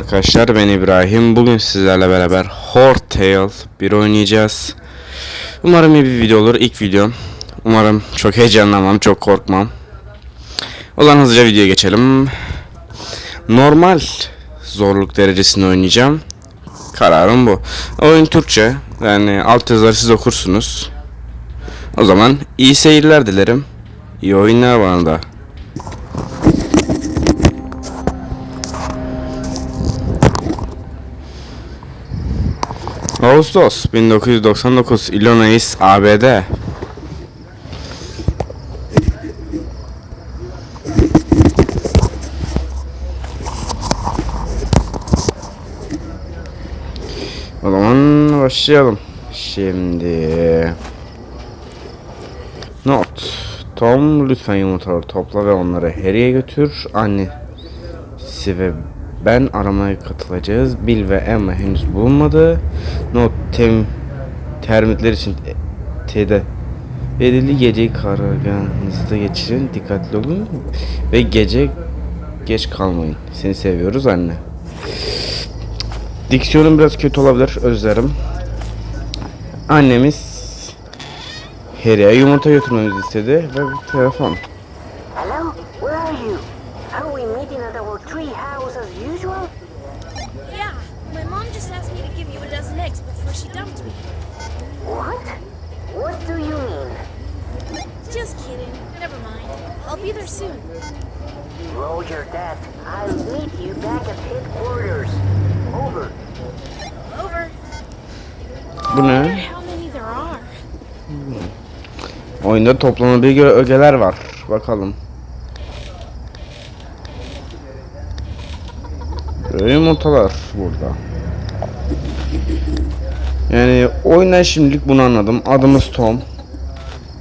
Arkadaşlar ben İbrahim. Bugün sizlerle beraber Hortale bir oynayacağız. Umarım iyi bir video olur. İlk videom. Umarım çok heyecanlanmam, çok korkmam. O zaman hızlıca videoya geçelim. Normal zorluk derecesinde oynayacağım. Kararım bu. Oyun Türkçe. Yani alt yazıları siz okursunuz. O zaman iyi seyirler dilerim. İyi oyunlar bana da. Ağustos 1999 Illinois ABD O zaman başlayalım. Şimdi Not Tom lütfen yumurtaları topla ve onları Harry'e götür. Annesi ve ben aramaya katılacağız. Bill ve Emma henüz bulunmadı. Not tem termitler için tede belirli geceyi karargahınızda geçirin. Dikkatli olun ve gece geç kalmayın. Seni seviyoruz anne. Diksiyonum biraz kötü olabilir. Özlerim. Annemiz Harry'e yumurta götürmemizi istedi ve telefon. Hello? Where are you? Are we meeting at our tree house as usual? Yeah, my mom just asked me to give you a dozen eggs before she dumped me. What? What do you mean? Just kidding. Never mind. I'll be there soon. Roger that. I'll meet you back at headquarters. Over. Over. Bu ne? how many there are. Oyunda toplanabilge ögeler var. Bakalım. Yumurtalar burada. Yani oyundan şimdilik bunu anladım. Adımız Tom.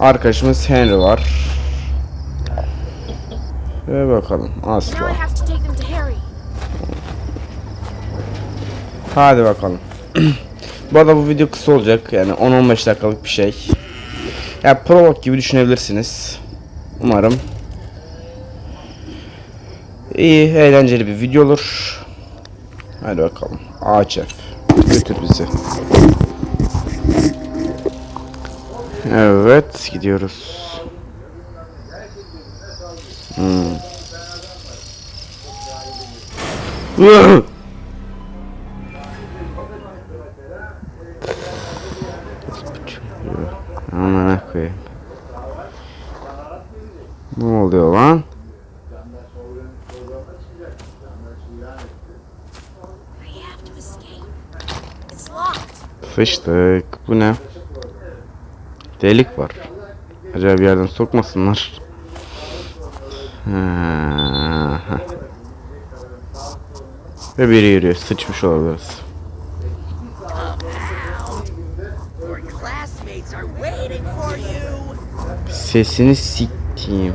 Arkadaşımız Henry var. Ve bakalım asla. Hadi bakalım. bu arada bu video kısa olacak. Yani 10-15 dakikalık bir şey. Ya prolog gibi düşünebilirsiniz. Umarım. iyi, eğlenceli bir video olur. Hadi bakalım. Ağaç ev. Götür bizi. Evet, gidiyoruz. Hmm. Ne oluyor lan? Sıçtık. Bu ne? Delik var. Acaba bir yerden sokmasınlar. Ha. Ve biri yürüyor. Sıçmış olabiliriz. Sesini siktiğim.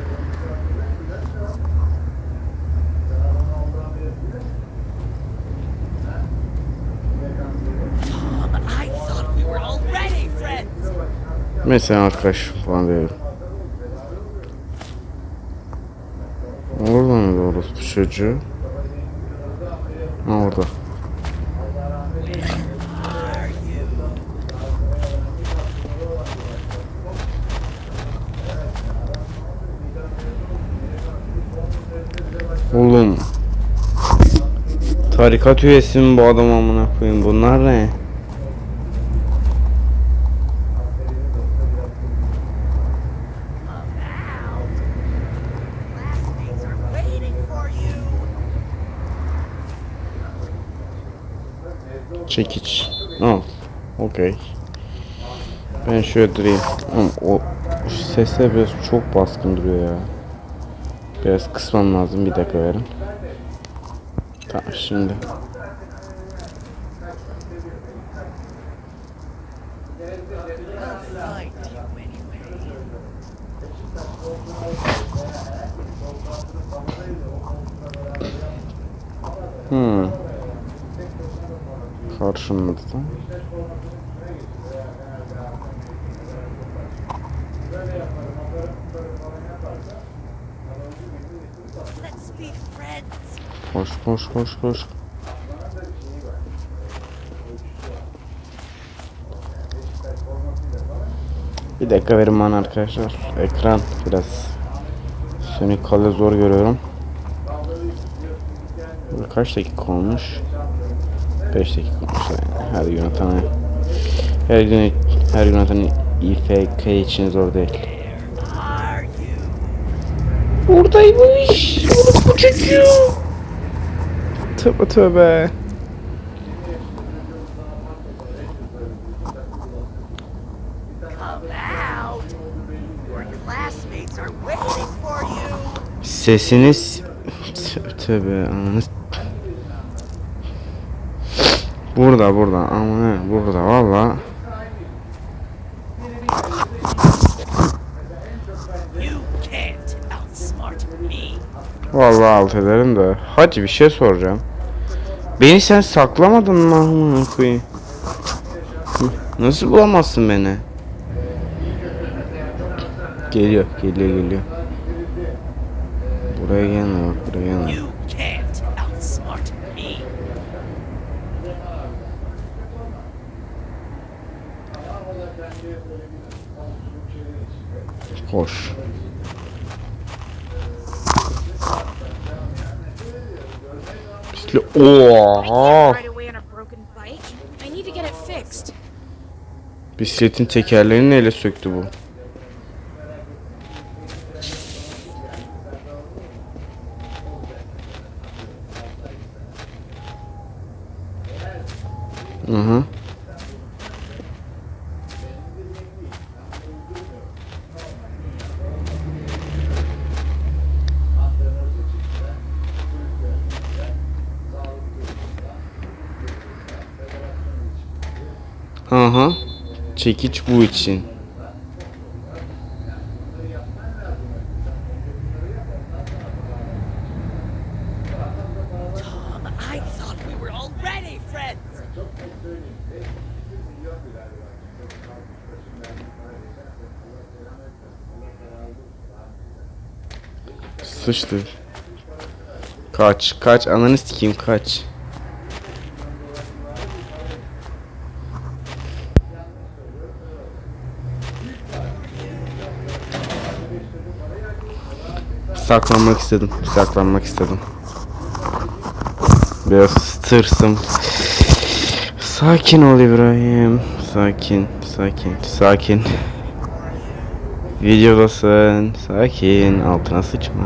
Mesela arkadaş falan diyorum. Orada mı doğrusu bu çocuğu? Ha orada. Oğlum. Tarikat üyesi mi bu adam amına koyayım? Bunlar ne? Classmates are waiting for you. Çekiç. Al. Okey. Ben şöyle durayım. O sesler biraz çok baskın duruyor ya. Biraz kısmam lazım. Bir dakika verin. Tamam şimdi. Hmm karşımızda. Koş koş koş koş. Bir dakika verin bana arkadaşlar. Ekran biraz sönük kalıyor zor görüyorum. Kaç dakika olmuş? 5 dakika. Her gün atan her gün her gün atan İFK için zor değil. Buradaymış. Bu çocuğu. Tövbe tövbe. Come out! Your classmates are waiting for you! Sesiniz Tö- tövbe ananı Burada burada. Ama burada. Valla. You can't outsmart me! Valla alt ederim de. Hacı bir şey soracağım. Beni sen saklamadın mı amına Nasıl bulamazsın beni? Geliyor geliyor geliyor. Buraya gelme bak buraya gelme You can't outsmart me! Koş Pisli I can't Oha ride away on a broken bike. I need to it fixed. Bisikletin tekerlerini neyle söktü bu? Hı. Çekiç bu için. Sıçtı. Kaç, kaç, ananı sikeyim kaç. Saklanmak istedim, saklanmak istedim. Biraz tırsım. Sakin ol İbrahim. Sakin, sakin, sakin. Videodasın. Sakin. Altına sıçma.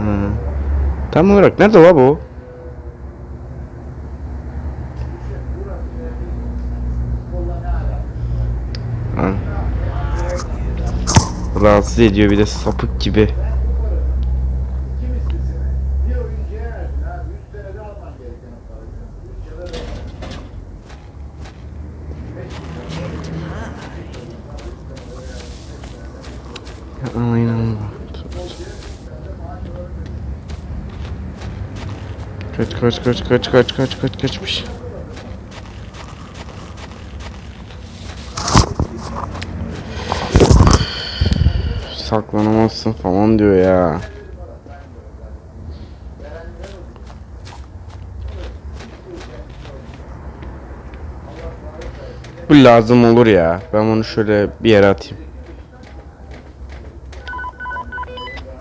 Tam olarak nerede la bu? Ha. Rahatsız ediyor bir de sapık gibi. Aynen. Kaç kaç kaç kaç kaç kaç kaç kaçmış. Saklanamazsın falan diyor ya. Bu lazım olur ya. Ben onu şöyle bir yere atayım.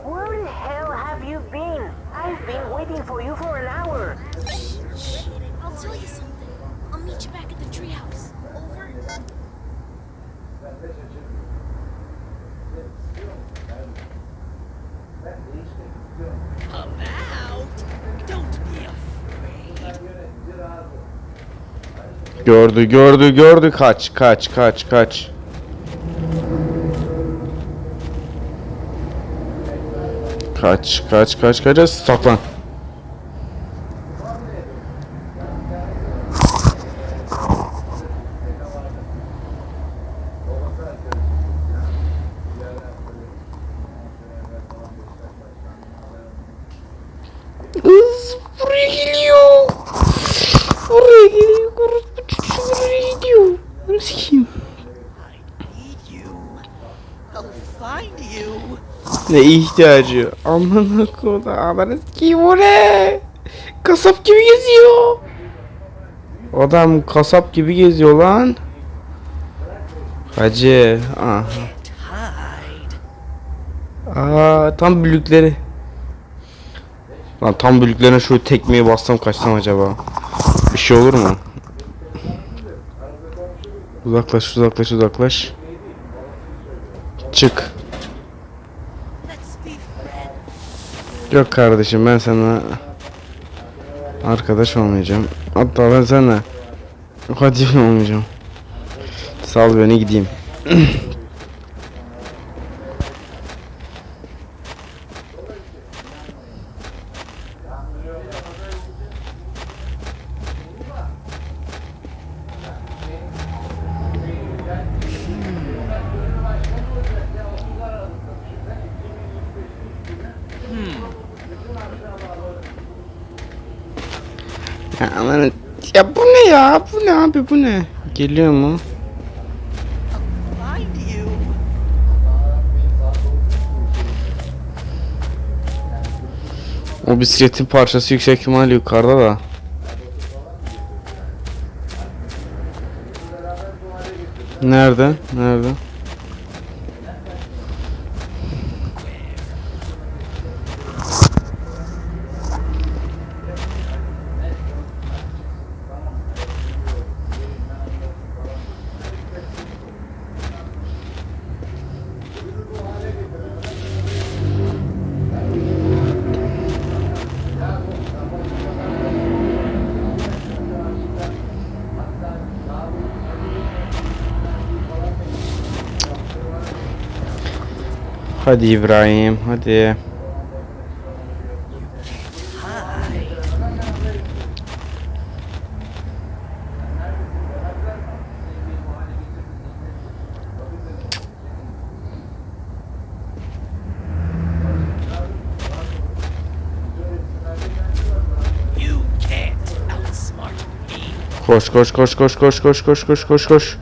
Where the hell have you been? I've been waiting for you for an hour. I'll tell you something. I'll meet you back at the treehouse. Over. Come out! Don't be afraid! Gördü gördü gördü kaç kaç kaç kaç. Kaç kaç kaç kaç saklan. Kız buraya geliyor. Buraya geliyor. Orospu çocuğu buraya gidiyor. Bunu sikeyim. I need you. I'll find you. Ne ihtiyacı? Amına koda. Amına sikeyim o ne? Kasap gibi geziyor. Adam kasap gibi geziyor lan. Hacı. Aha. Aa tam büyükleri. Lan tam büyüklerine şu tekmeyi bassam kaçsam acaba? Bir şey olur mu? Uzaklaş uzaklaş uzaklaş. Çık. Yok kardeşim ben sana arkadaş olmayacağım. Hatta ben sana katil olmayacağım. Sal beni gideyim. Ya aman ya bu ne ya? Bu ne abi bu ne? Geliyor mu? O bisikletin parçası yüksek ihtimalle yukarıda da. Nerede? Nerede? Hadi İbrahim, hadi. You can't outsmart me. Koş koş koş koş koş koş koş koş koş koş.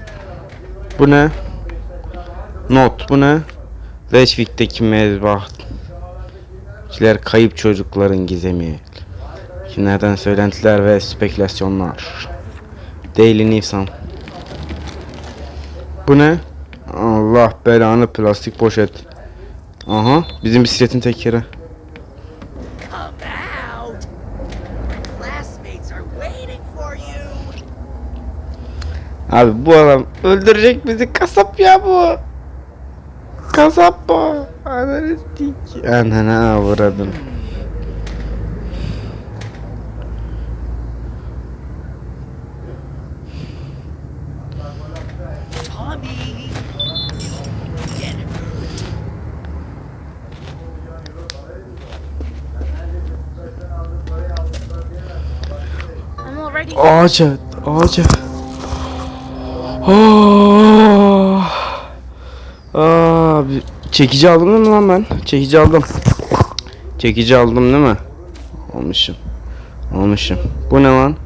Bu ne? Not bu ne? Leşvik'teki mezbah. Kişiler kayıp çocukların gizemi. Kimlerden söylentiler ve spekülasyonlar. Daily News'am. Bu ne? Allah belanı plastik poşet. Aha bizim bisikletin tekeri. Abi bu adam öldürecek bizi kasap ya bu. Kasap bu. Ananı dik. Ananı avradım. Ağaç at, ağaç at. Çekici aldım değil mi lan ben? Çekici aldım. Çekici aldım değil mi? Almışım. Almışım. Bu ne lan?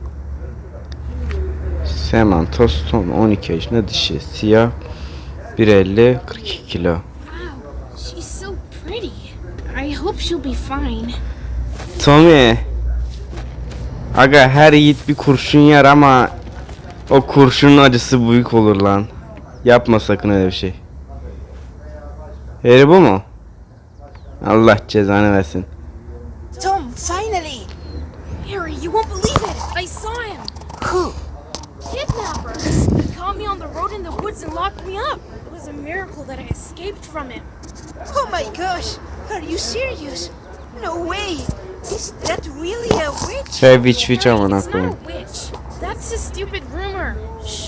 Seman Toston 12 yaşında dişi. Siyah 1.50 42 kilo. Tommy. Aga her yiğit bir kurşun yer ama o kurşunun acısı büyük olur lan. Yapma sakın öyle bir şey. Heri bu mu? Allah cezanı versin. Tom, finally. Harry, you won't believe it. I saw him. Who? Kidnapper. He caught me on the road in the woods and locked me up. It was a miracle that I escaped from him. Oh my gosh. Are you serious? No way. Is that really a witch? Şey witch witch it's not witch. That's a stupid rumor. Shh.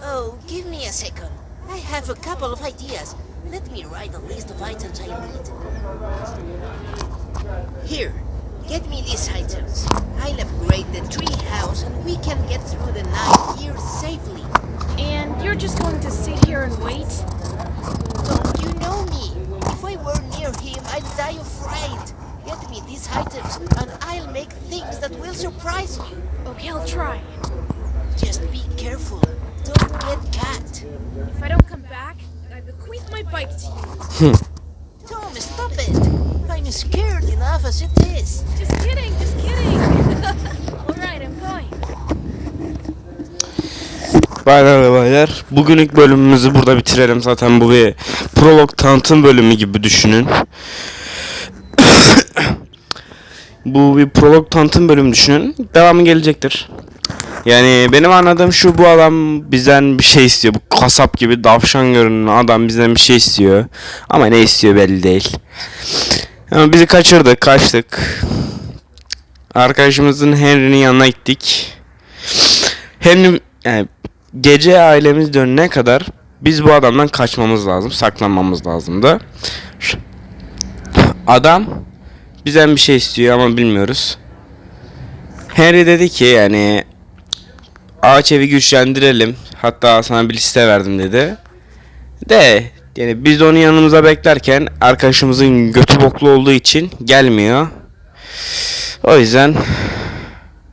Oh, give me a second. I have a couple of ideas. Let me write a list of items I need. Here, get me these items. I'll upgrade the tree house and we can get through the night here safely. And you're just going to sit here and wait? Don't you know me? If I were near him, I'd die of fright. Get me these items and I'll make things that will surprise you. Okay, I'll try. Just be careful. Don't get caught. If I don't come back, I bequeath my bike to you. Tom, stop it. I'm scared enough as it is. Just kidding, just kidding. Alright, I'm going. Baylar ve baylar bugünlük bölümümüzü burada bitirelim zaten bu bir prolog tanıtım bölümü gibi düşünün. bu bir prolog tanıtım bölümü düşünün. Devamı gelecektir. Yani benim anladığım şu bu adam bizden bir şey istiyor. Bu kasap gibi davşan görünen adam bizden bir şey istiyor. Ama ne istiyor belli değil. Ama bizi kaçırdı, kaçtık. Arkadaşımızın Henry'nin yanına gittik. Henry yani gece ailemiz dönene kadar biz bu adamdan kaçmamız lazım, saklanmamız lazımdı. Adam bizden bir şey istiyor ama bilmiyoruz. Henry dedi ki yani ağaç evi güçlendirelim. Hatta sana bir liste verdim dedi. De yani biz de onun yanımıza beklerken arkadaşımızın götü boklu olduğu için gelmiyor. O yüzden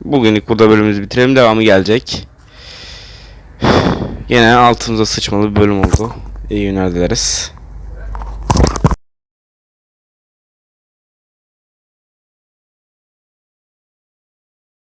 bugünlük burada bölümümüzü bitirelim. Devamı gelecek. Yine altımıza sıçmalı bir bölüm oldu. İyi günler dileriz.